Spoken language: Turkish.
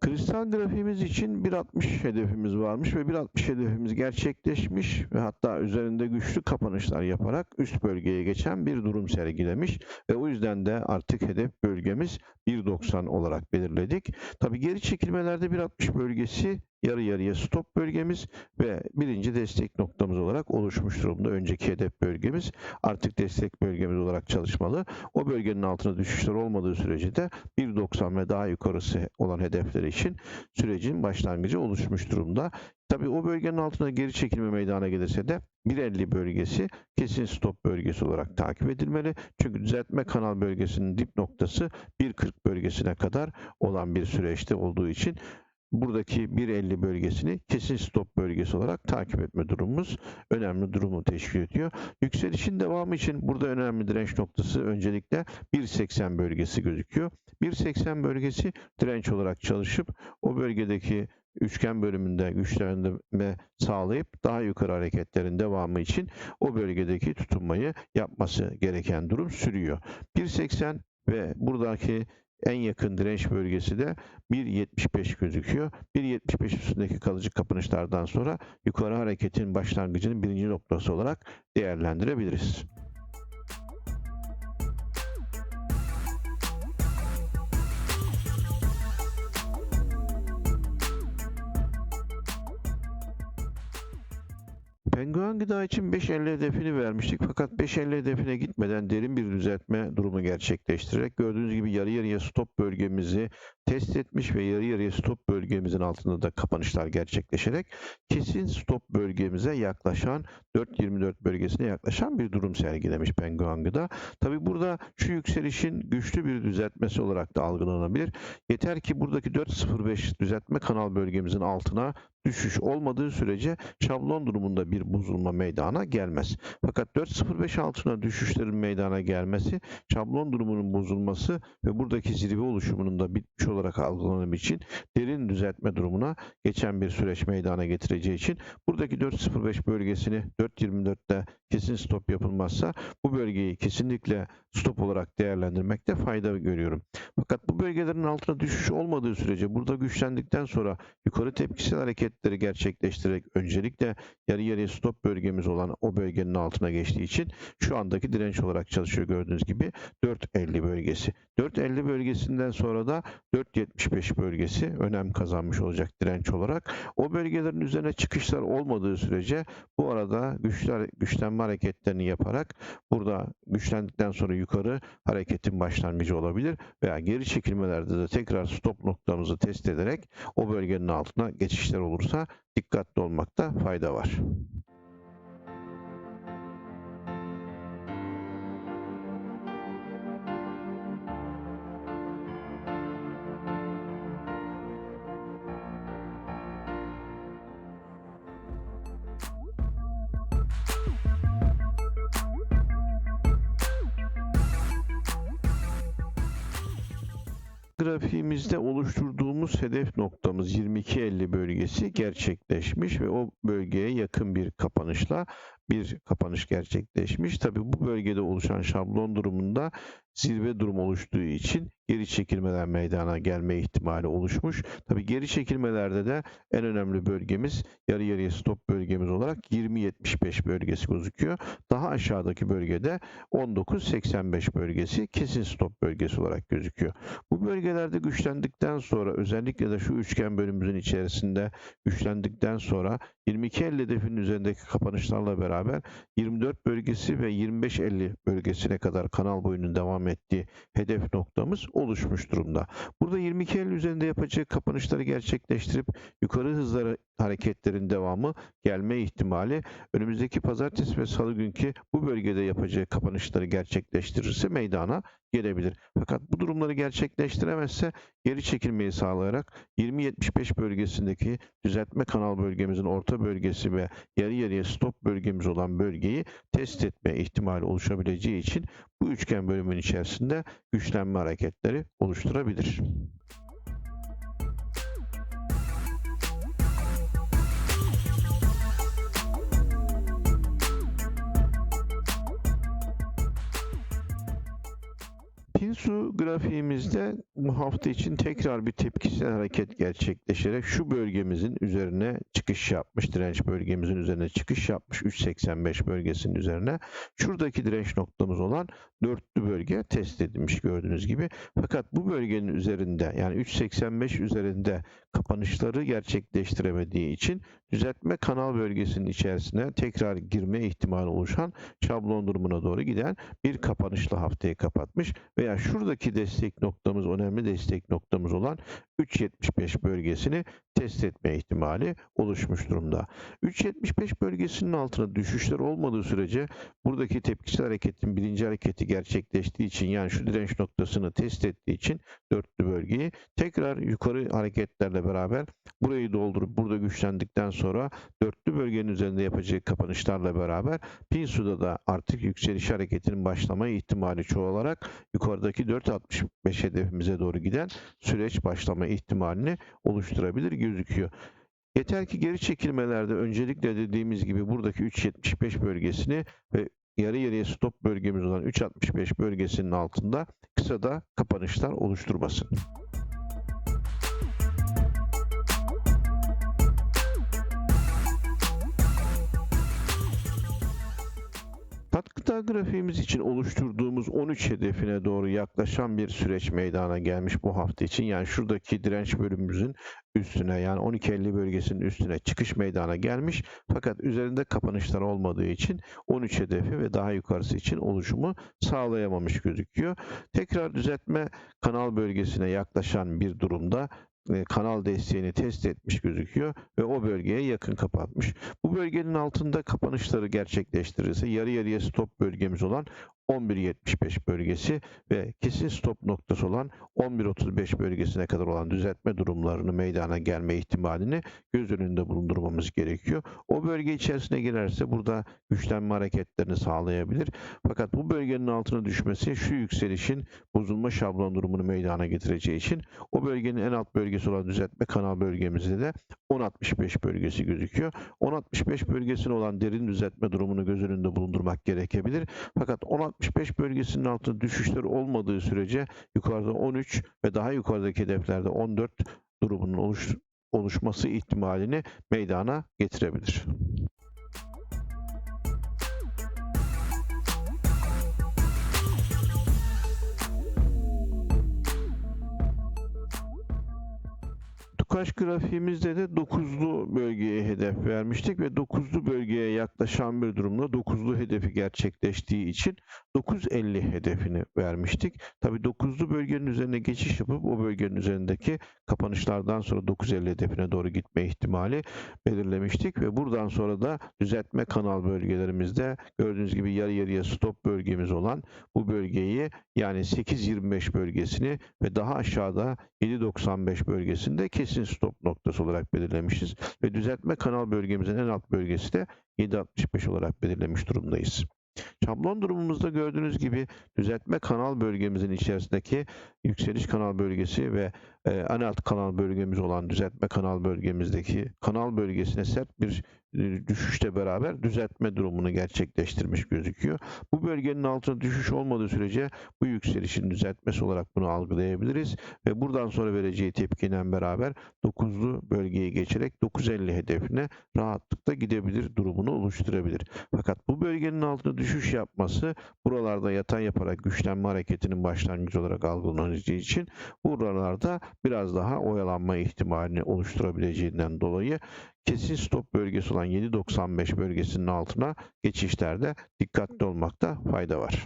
Kristal grafiğimiz için 1.60 hedefimiz varmış ve 1.60 hedefimiz gerçekleşmiş ve hatta üzerinde güçlü kapanışlar yaparak üst bölgeye geçen bir durum sergilemiş ve o yüzden de artık hedef bölgemiz 1.90 olarak belirledik. Tabi geri çekilmelerde 1.60 bölgesi yarı yarıya stop bölgemiz ve birinci destek noktamız olarak oluşmuş durumda. Önceki hedef bölgemiz artık destek bölgemiz olarak çalışmalı. O bölgenin altına düşüşler olmadığı sürece de 1.90 ve daha yukarısı olan hedefleri için sürecin başlangıcı oluşmuş durumda. Tabi o bölgenin altına geri çekilme meydana gelirse de 1.50 bölgesi kesin stop bölgesi olarak takip edilmeli. Çünkü düzeltme kanal bölgesinin dip noktası 1.40 bölgesine kadar olan bir süreçte olduğu için buradaki 1.50 bölgesini kesin stop bölgesi olarak takip etme durumumuz önemli durumu teşkil ediyor. Yükselişin devamı için burada önemli direnç noktası öncelikle 1.80 bölgesi gözüküyor. 1.80 bölgesi direnç olarak çalışıp o bölgedeki üçgen bölümünde güçlendirme sağlayıp daha yukarı hareketlerin devamı için o bölgedeki tutunmayı yapması gereken durum sürüyor. 1.80 ve buradaki en yakın direnç bölgesi de 1.75 gözüküyor. 1.75 üstündeki kalıcı kapanışlardan sonra yukarı hareketin başlangıcının birinci noktası olarak değerlendirebiliriz. Penguen gıda için 5.50 hedefini vermiştik fakat 5.50 hedefine gitmeden derin bir düzeltme durumu gerçekleştirerek gördüğünüz gibi yarı yarıya stop bölgemizi test etmiş ve yarı yarıya stop bölgemizin altında da kapanışlar gerçekleşerek kesin stop bölgemize yaklaşan 4.24 bölgesine yaklaşan bir durum sergilemiş Penguen gıda. Tabi burada şu yükselişin güçlü bir düzeltmesi olarak da algılanabilir. Yeter ki buradaki 4.05 düzeltme kanal bölgemizin altına düşüş olmadığı sürece şablon durumunda bir bozulma meydana gelmez. Fakat 4.05 altına düşüşlerin meydana gelmesi, şablon durumunun bozulması ve buradaki zirve oluşumunun da bitmiş olarak algılanım için derin düzeltme durumuna geçen bir süreç meydana getireceği için buradaki 4.05 bölgesini 4.24'te kesin stop yapılmazsa bu bölgeyi kesinlikle stop olarak değerlendirmekte fayda görüyorum. Fakat bu bölgelerin altına düşüş olmadığı sürece burada güçlendikten sonra yukarı tepkisel hareketleri gerçekleştirerek öncelikle yarı yarıya stop bölgemiz olan o bölgenin altına geçtiği için şu andaki direnç olarak çalışıyor gördüğünüz gibi 4.50 bölgesi. 4.50 bölgesinden sonra da 4.75 bölgesi önem kazanmış olacak direnç olarak. O bölgelerin üzerine çıkışlar olmadığı sürece bu arada güçler güçlenme hareketlerini yaparak burada güçlendikten sonra yukarı hareketin başlangıcı olabilir veya geri çekilmelerde de tekrar stop noktamızı test ederek o bölgenin altına geçişler olursa dikkatli olmakta fayda var. Grafiğimizde oluşturduğumuz hedef noktamız 22.50 bölgesi gerçekleşmiş ve o bölgeye yakın bir kapanışla bir kapanış gerçekleşmiş. Tabi bu bölgede oluşan şablon durumunda zirve durum oluştuğu için geri çekilmeler meydana gelme ihtimali oluşmuş. Tabi geri çekilmelerde de en önemli bölgemiz yarı yarıya stop bölgemiz olarak 20.75 bölgesi gözüküyor. Daha aşağıdaki bölgede 19.85 bölgesi kesin stop bölgesi olarak gözüküyor. Bu bölgelerde güçlendikten sonra özellikle de şu üçgen bölümümüzün içerisinde güçlendikten sonra 22.50 hedefinin üzerindeki kapanışlarla beraber 24 bölgesi ve 25.50 bölgesine kadar kanal boyunun devam ettiği hedef noktamız oluşmuş durumda. Burada 22.50 üzerinde yapacağı kapanışları gerçekleştirip yukarı hızları hareketlerin devamı gelme ihtimali önümüzdeki pazartesi ve salı günkü bu bölgede yapacağı kapanışları gerçekleştirirse meydana gelebilir. Fakat bu durumları gerçekleştiremezse geri çekilmeyi sağlayarak 20-75 bölgesindeki düzeltme kanal bölgemizin orta bölgesi ve yarı yarıya stop bölgemiz olan bölgeyi test etme ihtimali oluşabileceği için bu üçgen bölümün içerisinde güçlenme hareketleri oluşturabilir. Pinsu grafiğimizde bu hafta için tekrar bir tepkisel hareket gerçekleşerek şu bölgemizin üzerine çıkış yapmış. Direnç bölgemizin üzerine çıkış yapmış. 3.85 bölgesinin üzerine. Şuradaki direnç noktamız olan dörtlü bölge test edilmiş gördüğünüz gibi. Fakat bu bölgenin üzerinde yani 3.85 üzerinde kapanışları gerçekleştiremediği için düzeltme kanal bölgesinin içerisine tekrar girme ihtimali oluşan şablon durumuna doğru giden bir kapanışla haftayı kapatmış veya şuradaki destek noktamız önemli destek noktamız olan 3.75 bölgesini test etme ihtimali oluşmuş durumda. 3.75 bölgesinin altına düşüşler olmadığı sürece buradaki tepkisel hareketin birinci hareketi gerçekleştiği için yani şu direnç noktasını test ettiği için dörtlü bölgeyi tekrar yukarı hareketlerle beraber burayı doldurup burada güçlendikten sonra dörtlü bölgenin üzerinde yapacağı kapanışlarla beraber Pinsu'da da artık yükseliş hareketinin başlama ihtimali çoğalarak yukarıdaki 4.65 hedefimize doğru giden süreç başlama ihtimalini oluşturabilir gözüküyor. Yeter ki geri çekilmelerde öncelikle dediğimiz gibi buradaki 3.75 bölgesini ve yarı yarıya stop bölgemiz olan 3.65 bölgesinin altında kısa da kapanışlar oluşturmasın. Katkıda grafiğimiz için oluşturduğumuz 13 hedefine doğru yaklaşan bir süreç meydana gelmiş bu hafta için. Yani şuradaki direnç bölümümüzün üstüne yani 12.50 bölgesinin üstüne çıkış meydana gelmiş. Fakat üzerinde kapanışlar olmadığı için 13 hedefi ve daha yukarısı için oluşumu sağlayamamış gözüküyor. Tekrar düzeltme kanal bölgesine yaklaşan bir durumda kanal desteğini test etmiş gözüküyor ve o bölgeye yakın kapatmış. Bu bölgenin altında kapanışları gerçekleştirirse yarı yarıya stop bölgemiz olan 11.75 bölgesi ve kesin stop noktası olan 11.35 bölgesine kadar olan düzeltme durumlarını meydana gelme ihtimalini göz önünde bulundurmamız gerekiyor. O bölge içerisine girerse burada güçlenme hareketlerini sağlayabilir. Fakat bu bölgenin altına düşmesi şu yükselişin bozulma şablon durumunu meydana getireceği için o bölgenin en alt bölgesi olan düzeltme kanal bölgemizde de 10.65 bölgesi gözüküyor. 10.65 bölgesine olan derin düzeltme durumunu göz önünde bulundurmak gerekebilir. Fakat 10.65 bölgesinin altında düşüşler olmadığı sürece yukarıda 13 ve daha yukarıdaki hedeflerde 14 durumunun oluş, oluşması ihtimalini meydana getirebilir. Tukaş grafiğimizde de 9'lu bölgeye hedef vermiştik ve 9'lu bölgeye yaklaşan bir durumda 9'lu hedefi gerçekleştiği için 9.50 hedefini vermiştik. Tabi 9'lu bölgenin üzerine geçiş yapıp o bölgenin üzerindeki kapanışlardan sonra 9.50 hedefine doğru gitme ihtimali belirlemiştik ve buradan sonra da düzeltme kanal bölgelerimizde gördüğünüz gibi yarı yarıya stop bölgemiz olan bu bölgeyi yani 8.25 bölgesini ve daha aşağıda 7.95 bölgesinde kesin stop noktası olarak belirlemişiz ve düzeltme kanal bölgemizin en alt bölgesi de 7.65 olarak belirlemiş durumdayız. Şablon durumumuzda gördüğünüz gibi düzeltme kanal bölgemizin içerisindeki yükseliş kanal bölgesi ve e, en alt kanal bölgemiz olan düzeltme kanal bölgemizdeki kanal bölgesine sert bir düşüşle beraber düzeltme durumunu gerçekleştirmiş gözüküyor. Bu bölgenin altına düşüş olmadığı sürece bu yükselişin düzeltmesi olarak bunu algılayabiliriz ve buradan sonra vereceği tepkiyle beraber 9'lu bölgeyi geçerek 950 hedefine rahatlıkla gidebilir durumunu oluşturabilir. Fakat bu bölgenin altına düşüş yapması buralarda yatay yaparak güçlenme hareketinin başlangıcı olarak algılanacağı için buralarda biraz daha oyalanma ihtimalini oluşturabileceğinden dolayı kesin stop bölgesi olan 7.95 bölgesinin altına geçişlerde dikkatli olmakta fayda var.